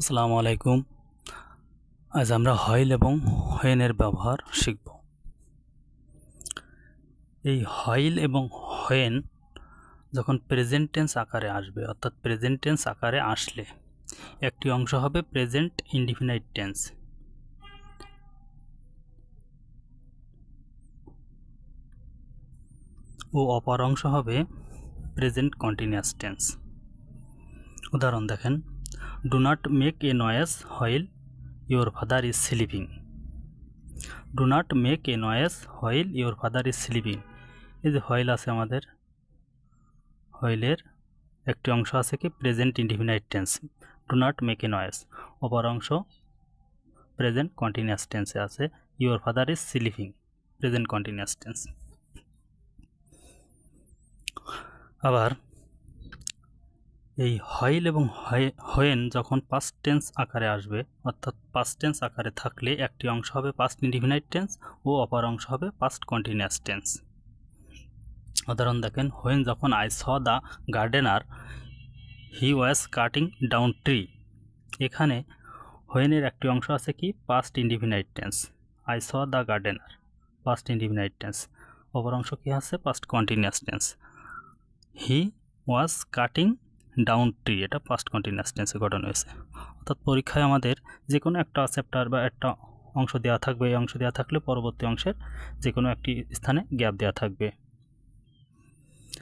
আসসালামু আলাইকুম। আজ আমরা হয়েল এবং হয়েনের ব্যবহার শিখব। এই হয়েল এবং হয়েন যখন প্রেজেন্ট টেন্স আকারে আসবে, অর্থাৎ প্রেজেন্ট টেন্স আকারে আসলে, একটি অংশ হবে প্রেজেন্ট ইনডিফিনাইট টেন্স ও অপর অংশ হবে প্রেজেন্ট কন্টিনিউয়াস টেন্স উদাহরণ দেখেন। Do not make a noise while your father is sleeping do not make a noise while your father is sleeping এই যে হোয়াইল আছে আমাদের হোয়াইলের একটি অংশ আছে কি? Present indefinite tense do not make a noise অপর অংশ প্রেজেন্ট কন্টিনিউয়াস টেন্সে আছে। Your father is sleeping present continuous tense আবার এই হয়েল এবং হয়েন যখন পাস্ট টেন্স আকারে আসবে, অর্থাৎ পাস্ট টেন্স আকারে থাকলে একটি অংশ হবে পাস্ট ইনডিফিনাইট টেন্স ও অপর অংশ হবে পাস্ট কন্টিনিউয়াস টেন্স উদাহরণ দেখেন, হোয়েন যখন I saw the gardener he was cutting down tree এখানে হোয়েনের একটি অংশ আছে কি? Past indefinite tense I saw the gardener past indefinite tense অপর অংশ কী আছে? Past continuous tense he was cutting down tree এটা পাস্ট কন্টিনিউয়াস টেন্সে ঘটানো হয়েছে। অর্থাৎ পরীক্ষায় আমাদের যে কোনো একটা চ্যাপ্টার বা একটা অংশ দেওয়া থাকবে, এই অংশ দেওয়া থাকলে পরবর্তী অংশের যে কোনো একটি স্থানে গ্যাপ দেওয়া থাকবে।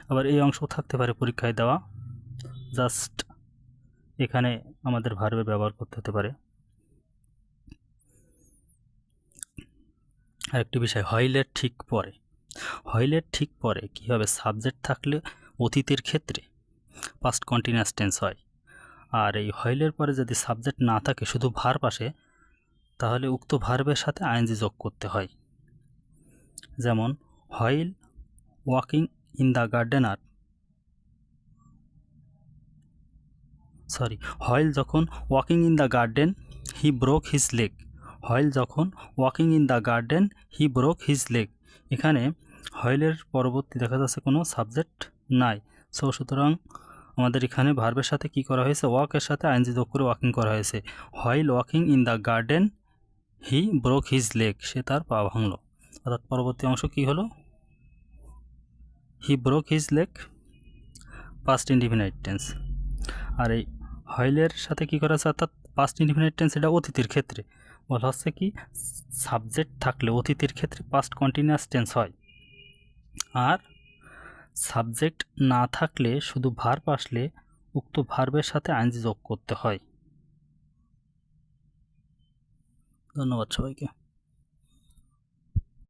আবার এই অংশ থাকতে পারে পরীক্ষায় দেওয়া জাস্ট এখানে আমাদের ভার্বের ব্যবহার করতে হতে পারে। আরেকটি বিষয় হইলের ঠিক পরে হইলের ঠিক পরে কী হবে সাবজেক্ট থাকলে অতীতের ক্ষেত্রে পাস্ট কন্টিনিউয়াস টেন্স হয়। আর এই হইলের পরে যদি সাবজেক্ট না থাকে, শুধু ভার পাশে তাহলে উক্ত ভার্বের সাথে আইনজি যোগ করতে হয়। যেমন while walking in the garden R sorry while যখন walking in the garden he broke his leg while যখন walking in the garden he broke his leg এখানে হয়েলের পরবর্তী দেখা যাচ্ছে কোনো সাবজেক্ট নাই। সো সুতরাং আমাদের এখানে ভার্বের সাথে কি করা হয়েছে? ওয়াকের সাথে আইনজি যোগ করে ওয়াকিং করা হয়েছে। While walking in the garden he broke his leg সে তার পা ভাঙল। অর্থাৎ পরবর্তী অংশ কি হলো? He broke his leg past indefinite tense আর এই হয়েলের সাথে কি করা আছে অর্থাৎ পাস্ট ইনডিফিনাইট টেন্স এটা অতীতের ক্ষেত্রে। বলা হচ্ছে কি সাবজেক্ট থাকলে অতীতের ক্ষেত্রে পাস্ট কন্টিনিউয়াস টেন্স হয়। আর সাবজেক্ট না থাকলে শুধু ভার্ব আসলে উক্ত ভার্বের সাথে আইনজি যোগ করতে হয়। ধন্যবাদ সবাইকে।